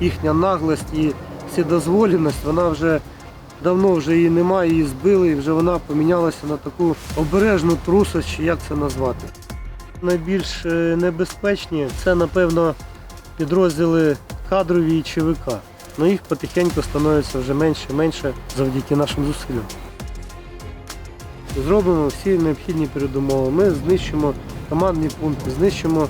їхня наглость і вседозволеність, вона вже давно вже її немає, її збили, і вже вона помінялася на таку обережну трусость, чи як це назвати. Найбільш е, небезпечні це, напевно, підрозділи кадрові і ЧВК. Ну їх потихеньку становиться вже менше і менше завдяки нашим зусиллям. Зробимо всі необхідні передумови. Ми знищимо командні пункти, знищимо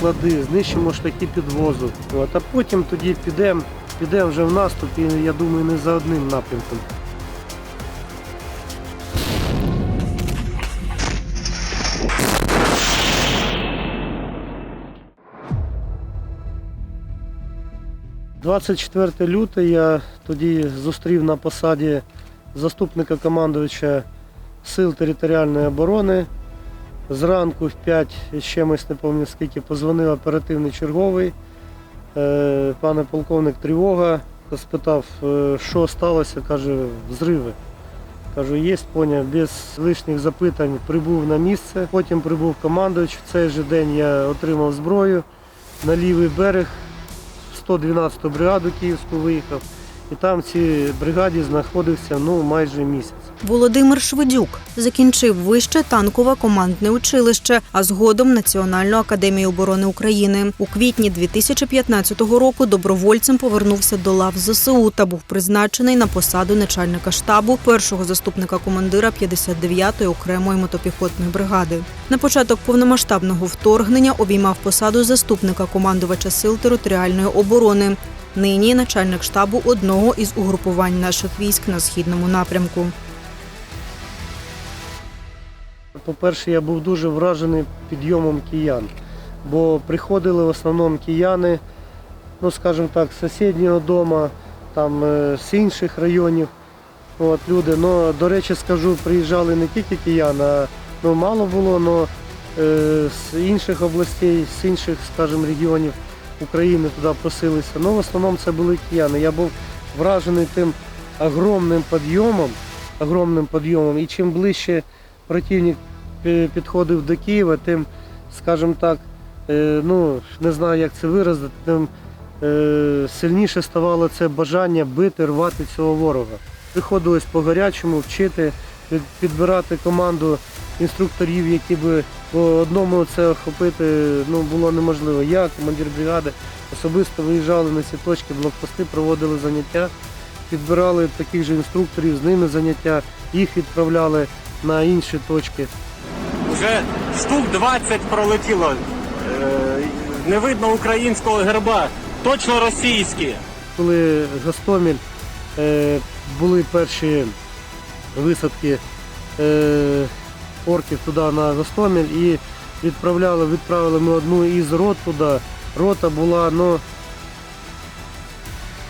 склади, знищимо шляхи підвозу. От, а потім тоді підемо підемо вже в наступ, і я думаю, не за одним напрямком. – 24 лютого я тоді зустрів на посаді заступника командувача Сил територіальної оборони. Зранку в 5 з чимось, не пам'ятаю скільки, позвонив оперативний черговий. Е, Пане полковник тривога, спитав, е, що сталося, каже, взриви. Кажу, є, поняв, без лишніх запитань прибув на місце, потім прибув командувач. В цей же день я отримав зброю на лівий берег, 112-ту бригаду Київську виїхав. І там в цій бригаді знаходився ну, майже місяць. Володимир Шведюк закінчив вище танкове командне училище, а згодом Національну академію оборони України. У квітні 2015 року добровольцем повернувся до лав ЗСУ та був призначений на посаду начальника штабу першого заступника командира 59-ї окремої мотопіхотної бригади. На початок повномасштабного вторгнення обіймав посаду заступника командувача сил територіальної оборони. Нині начальник штабу одного із угрупувань наших військ на східному напрямку. По-перше, я був дуже вражений підйомом киян, бо приходили в основному кияни, ну скажімо так, з сусіднього дому, там е, з інших районів. От, люди. Ну, до речі, скажу, приїжджали не тільки кияни, а ну, мало було, але з інших областей, з інших, скажімо, регіонів України туди просилися. Ну, в основному це були кияни. Я був вражений тим огромним підйомом, огромним підйомом. І чим ближче противник підходив до Києва, тим, скажімо так, е, ну, не знаю, як це виразити, тим е, сильніше ставало це бажання бити, рвати цього ворога. Приходилось по гарячому вчити, підбирати команду інструкторів, які би по одному це охопити ну, було неможливо. Я, командир бригади, особисто виїжджали на ці точки, блокпости, проводили заняття, підбирали таких же інструкторів, з ними заняття, їх відправляли на інші точки. Вже штук 20 пролетіло. Е, Не видно українського герба. Точно російські. Коли Гостомель е, були перші висадки е, орків туди на Гостомель і відправляли, відправили ми одну із рот туди. Рота була ну,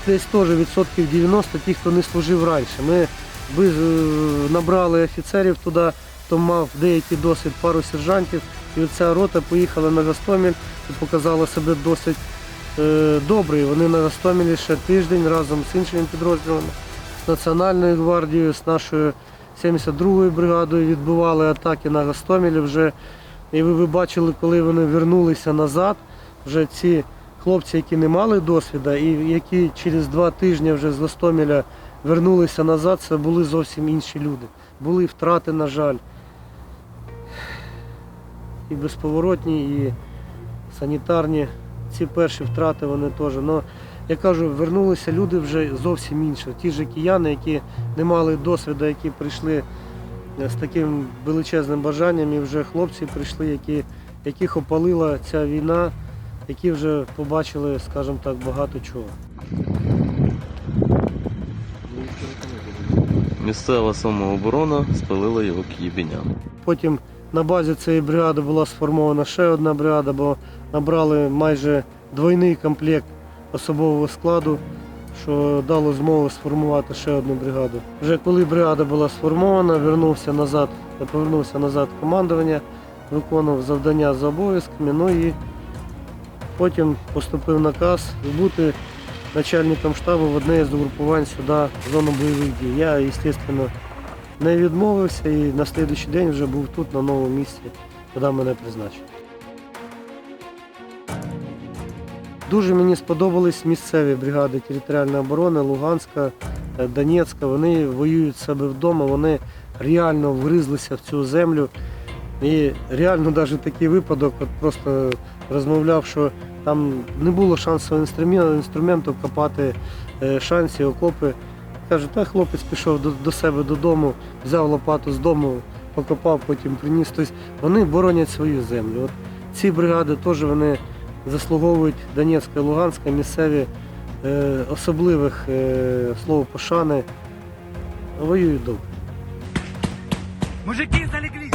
десь теж відсотків 90 ті, хто не служив раніше. Ми набрали офіцерів туди, хто мав деякий досвід, пару сержантів, і ця рота поїхала на Гостомель і показала себе досить е, добре. Вони на Гостомелі ще тиждень разом з іншими підрозділами, з Національною гвардією, з нашою 72-ю бригадою відбивали атаки на Гостомелі вже. І ви, ви бачили, коли вони вернулися назад, вже ці хлопці, які не мали досвіду, і які через два тижні вже з Гостомеля вернулися назад, це були зовсім інші люди. Були втрати, на жаль. І безповоротні, і санітарні. Ці перші втрати вони теж. Ну, я кажу, вернулися люди вже зовсім інші. Ті ж кияни, які не мали досвіду, які прийшли е, з таким величезним бажанням, і вже хлопці прийшли, які, яких опалила ця війна, які вже побачили, скажімо так, багато чого. Місцева самооборона спалила його к. Потім на базі цієї бригади була сформована ще одна бригада, бо набрали майже двойний комплект особового складу, що дало змогу сформувати ще одну бригаду. Вже коли бригада була сформована, вернувся назад, повернувся назад в командування, виконував завдання за обов'язками. Ну і потім поступив наказ бути начальником штабу в одне з угрупувань сюди в зону бойових дій. Я, звісно, не відмовився і на наступний день вже був тут, на новому місці, куди мене призначили. Дуже мені сподобались місцеві бригади територіальної оборони Луганська, е, Донецька. Вони воюють себе вдома, вони реально вгризлися в цю землю. І реально навіть такий випадок, от просто розмовляв, що там не було шансового інструменту, копати е, шанси, окопи. Каже, та хлопець пішов до, до себе додому, взяв лопату з дому, покопав, потім приніс. Тобто вони боронять свою землю. От ці бригади теж вони заслуговують Донецька і Луганська, місцеві е, особливих е, слов пошани. Воюють добре. Мужики залегли!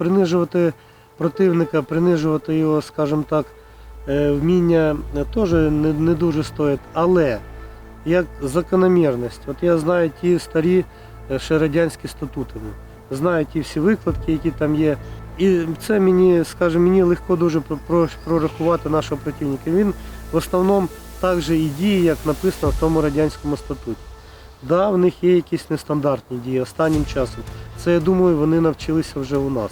принижувати противника, принижувати його, скажімо так, е, вміння теж не, не дуже стоїть. Але як закономірність, от я знаю ті старі е, ще радянські статути, знаю ті всі викладки, які там є. І це мені, скажімо, мені легко дуже про- про- прорахувати нашого противника. Він в основному так же і діє, як написано в тому радянському статуті. Да, в них є якісь нестандартні дії останнім часом. Це, я думаю, вони навчилися вже у нас.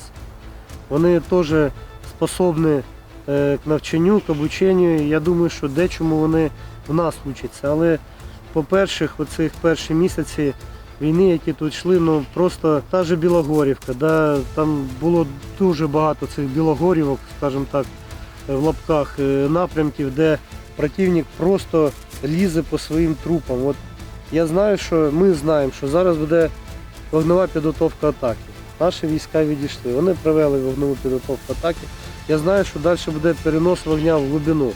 Вони теж способні е, к навчанню, к обученню. Я думаю, що дечому вони в нас учаться. Але, по-перше, оцих перші місяці війни, які тут йшли, ну просто та же Білогорівка, да, там було дуже багато цих білогорівок, скажімо так, е, в лапках е, напрямків, де противник просто лізе по своїм трупам. От я знаю, що ми знаємо, що зараз буде вогнева підготовка атаки. Наші війська відійшли. Вони провели вогневу підготовку атаки. Я знаю, що далі буде перенос вогня в глибину.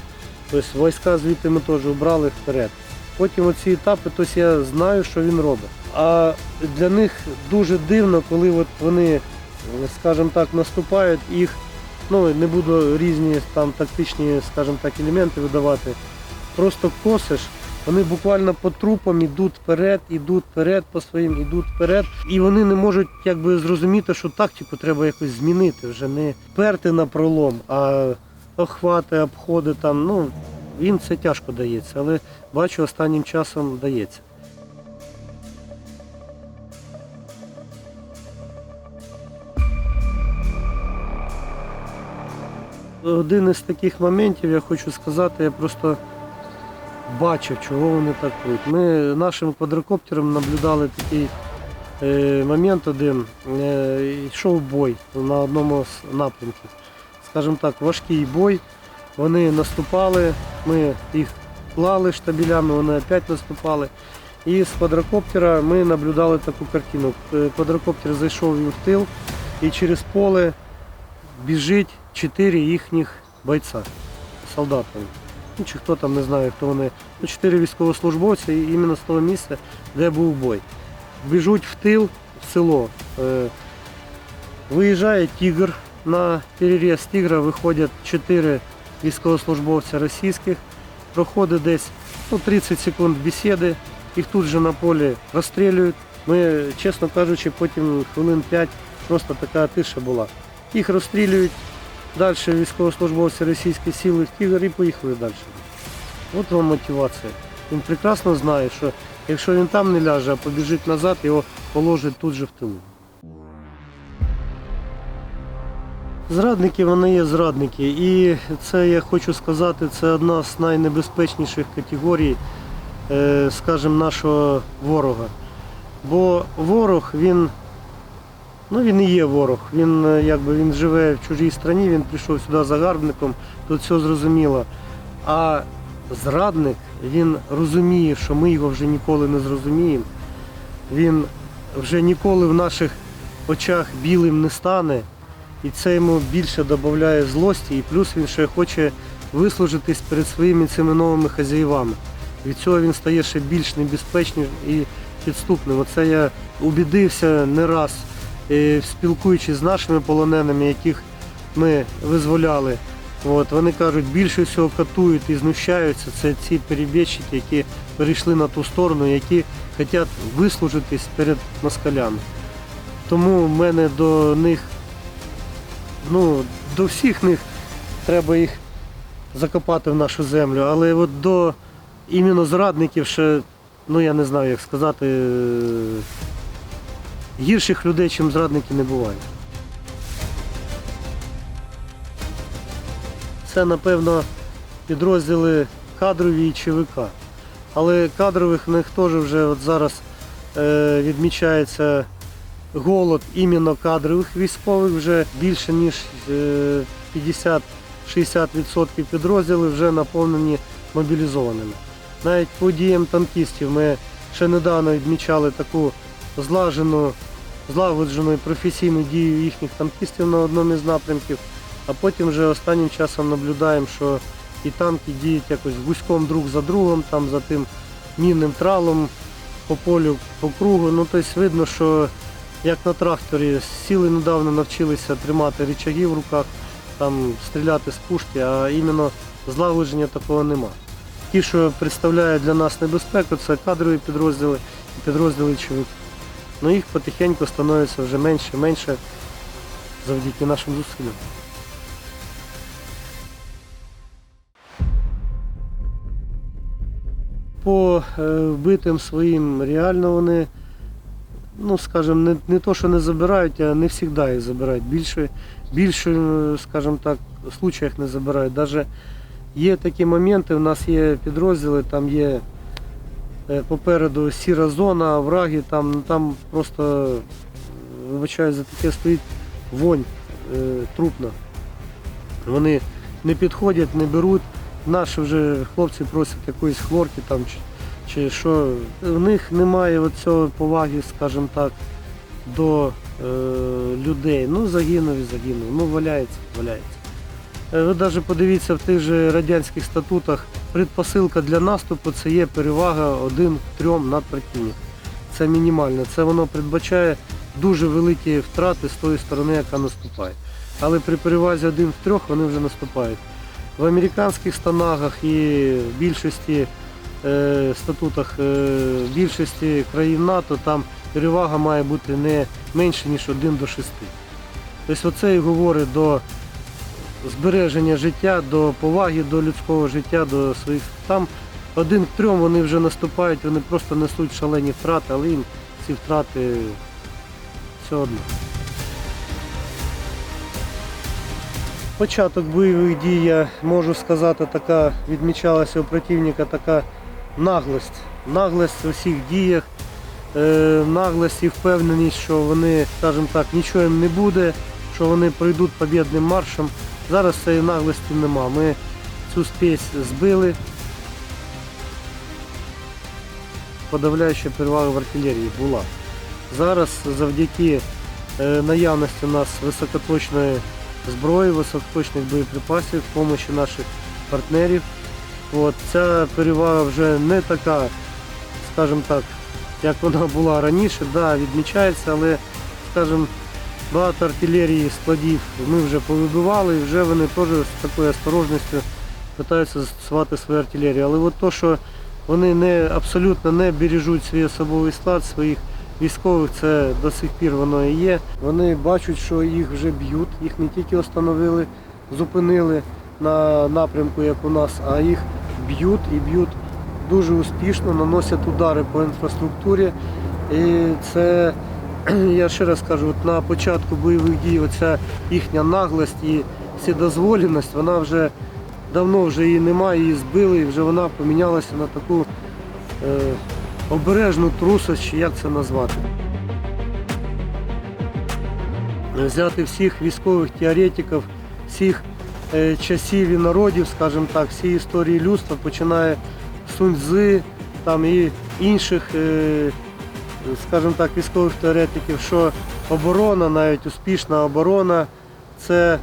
Тобто війська звідти ми теж обрали вперед. Потім оці етапи, тобто я знаю, що він робить. А для них дуже дивно, коли от вони, скажімо так, наступають, їх, ну не буду різні там тактичні, скажімо так, елементи видавати. Просто косиш, вони буквально по трупам йдуть вперед, йдуть вперед по своїм, йдуть вперед. І вони не можуть якби зрозуміти, що тактику треба якось змінити, вже не перти на пролом, а охвати, обходи там. Ну, їм це тяжко дається, але бачу, останнім часом дається. Один із таких моментів, я хочу сказати, я просто бачив, чого вони так круть. Ми нашим квадрокоптером наблюдали такий е, момент один. Е, йшов бой на одному з напрямків. Скажімо так, важкий бой. Вони наступали, ми їх клали штабелями, вони опять наступали. І з квадрокоптера ми наблюдали таку картину. Е, Квадрокоптер зайшов в тил і через поле біжить чотири їхніх бойця, солдата. Ну, чи хто там, не знаю, хто вони. Ну, чотири військовослужбовці іменно з того місця, де був бой. Біжуть в тил, в село. Е, Виїжджає тігр на переріз тігра, виходять чотири військовослужбовця російських, проходить десь ну, 30 секунд бесіди, їх тут же на полі розстрілюють. Ми, чесно кажучи, потім хвилин 5 просто така тиша була. Їх розстрілюють, далі військовослужбовці російські сіли в тігр і поїхали далі. От вам мотивація. Він прекрасно знає, що якщо він там не ляже, а побіжить назад, його положать тут же в тилу. Зрадники вони є зрадники. І це я хочу сказати, це одна з найнебезпечніших категорій, е, скажімо, нашого ворога. Бо ворог, він, ну він і є ворог. Він е, якби він живе в чужій країні, він прийшов сюди загарбником, тут все зрозуміло. А зрадник, він розуміє, що ми його вже ніколи не зрозуміємо. Він вже ніколи в наших очах білим не стане. І це йому більше додає злості, і плюс він ще хоче вислужитись перед своїми цими новими хазяївами. Від цього він стає ще більш небезпечним і підступним. Оце я убідився не раз, е, спілкуючись з нашими полоненими, яких ми визволяли. От, вони кажуть, більше всього катують і знущаються. Це ці перебіжчики, які перейшли на ту сторону, які хочуть вислужитись перед москалями. Тому в мене до них ну, до всіх них треба їх закопати в нашу землю, але от до іменно зрадників ще, ну я не знаю, як сказати, е, гірших людей, чим зрадники, не буває. Це, напевно, підрозділи кадрові і ЧВК. Але кадрових в них теж вже от зараз е, відмічається голод іменно кадрових військових, вже більше ніж е, 50-60% підрозділів вже наповнені мобілізованими. Навіть по діям танкістів ми ще недавно відмічали таку злажену, злагоджену і професійну дію їхніх танкістів на одному із напрямків, а потім вже останнім часом наблюдаємо, що і танки діють якось гуськом друг за другом, там за тим мінним тралом по полю, по кругу. Ну, тобто видно, що як на тракторі сіли недавно навчилися тримати рычаги в руках, там стріляти з пушки, а іменно злагодження такого нема. Ті, що представляють для нас небезпеку, це кадрові підрозділи і підрозділи ЧВК. Ну їх потихеньку становиться вже менше і менше завдяки нашим зусиллям. По е, вбитим своїм реально вони, ну скажімо, не, не то, що не забирають, а не завжди їх забирають. Більше, більше, скажімо так, случаях не забирають. Даже є такі моменти, у нас є підрозділи, там є е, попереду сіра зона, враги, там, там просто, вибачаю, за таке стоїть вонь е, трупна. Вони не підходять, не беруть. Наші вже хлопці просять якоїсь хлорки там чи, що. В них немає цього поваги, скажімо так, до е, людей. Ну, загинув і загинув. Ну, валяється, валяється. Е, Ви навіть подивіться в тих же радянських статутах, предпосилка для наступу це є перевага один трьом над противником. Це мінімально. Це воно передбачає дуже великі втрати з тої сторони, яка наступає. Але при перевазі один в трьох вони вже наступають. В американських станагах і в більшості статутах е, більшості країн НАТО там перевага має бути не менше, ніж 1 до 6. Тобто оце і говорить до збереження життя, до поваги до людського життя, до своїх. Там один к трьом вони вже наступають, вони просто несуть шалені втрати, але їм ці втрати все одно. Початок бойових дій, я можу сказати, така відмічалася у противника така наглость. Наглость у всіх діях, е, наглость і впевненість, що вони, скажімо так, нічого їм не буде, що вони пройдуть побідним маршем. Зараз цієї наглості нема. Ми цю спесь збили. Подавляюча перевага в артилерії була. Зараз завдяки е, наявності у нас високоточної зброї, високоточних боєприпасів, допомоги наших партнерів. От, ця перевага вже не така, скажімо так, як вона була раніше, да, відмічається, але, скажімо, багато артилерії, складів ми вже повибивали, і вже вони теж з такою осторожністю намагаються застосувати свою артилерію. Але от то, що вони не, абсолютно не бережуть свій особовий склад, своїх військових, це до сих пір воно і є. Вони бачать, що їх вже б'ють, їх не тільки встановили, зупинили на напрямку, як у нас, а їх б'ють і б'ють дуже успішно, наносять удари по інфраструктурі. І це, я ще раз кажу, от на початку бойових дій оця їхня наглость і вседозволеність, вона вже давно вже її немає, її збили, і вже вона помінялася на таку е, обережну трусость, як це назвати. Взяти всіх військових теоретиків, всіх часів і народів, скажімо так, всі історії людства, починає з там і інших, е, скажімо так, військових теоретиків, що оборона, навіть успішна оборона, це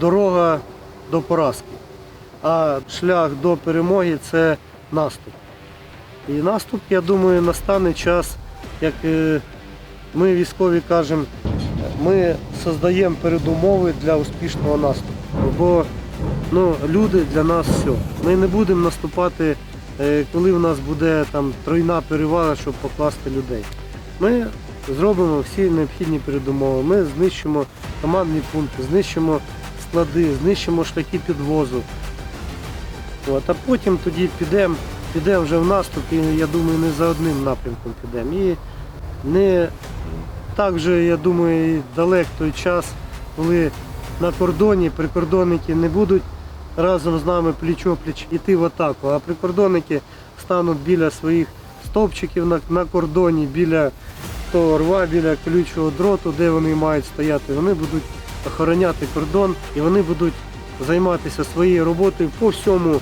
дорога до поразки. А шлях до перемоги це наступ. І наступ, я думаю, настане час, як е, ми військові кажемо, ми создаємо передумови для успішного наступу. Бо ну, люди для нас все. Ми не будемо наступати, е, коли в нас буде там тройна перевага, щоб покласти людей. Ми зробимо всі необхідні передумови. Ми знищимо командні пункти, знищимо склади, знищимо шляхи підвозу. От, а потім тоді підемо підемо вже в наступ, і я думаю, не за одним напрямком підемо. І не так вже, я думаю, далек той час, коли на кордоні прикордонники не будуть разом з нами пліч-опліч йти в атаку, а прикордонники стануть біля своїх стовпчиків на, на кордоні, біля того рва, біля колючого дроту, де вони мають стояти. Вони будуть охороняти кордон і вони будуть займатися своєю роботою по всьому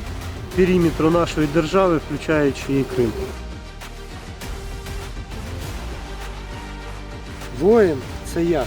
периметру нашої держави, включаючи і Крим. Воїн це я.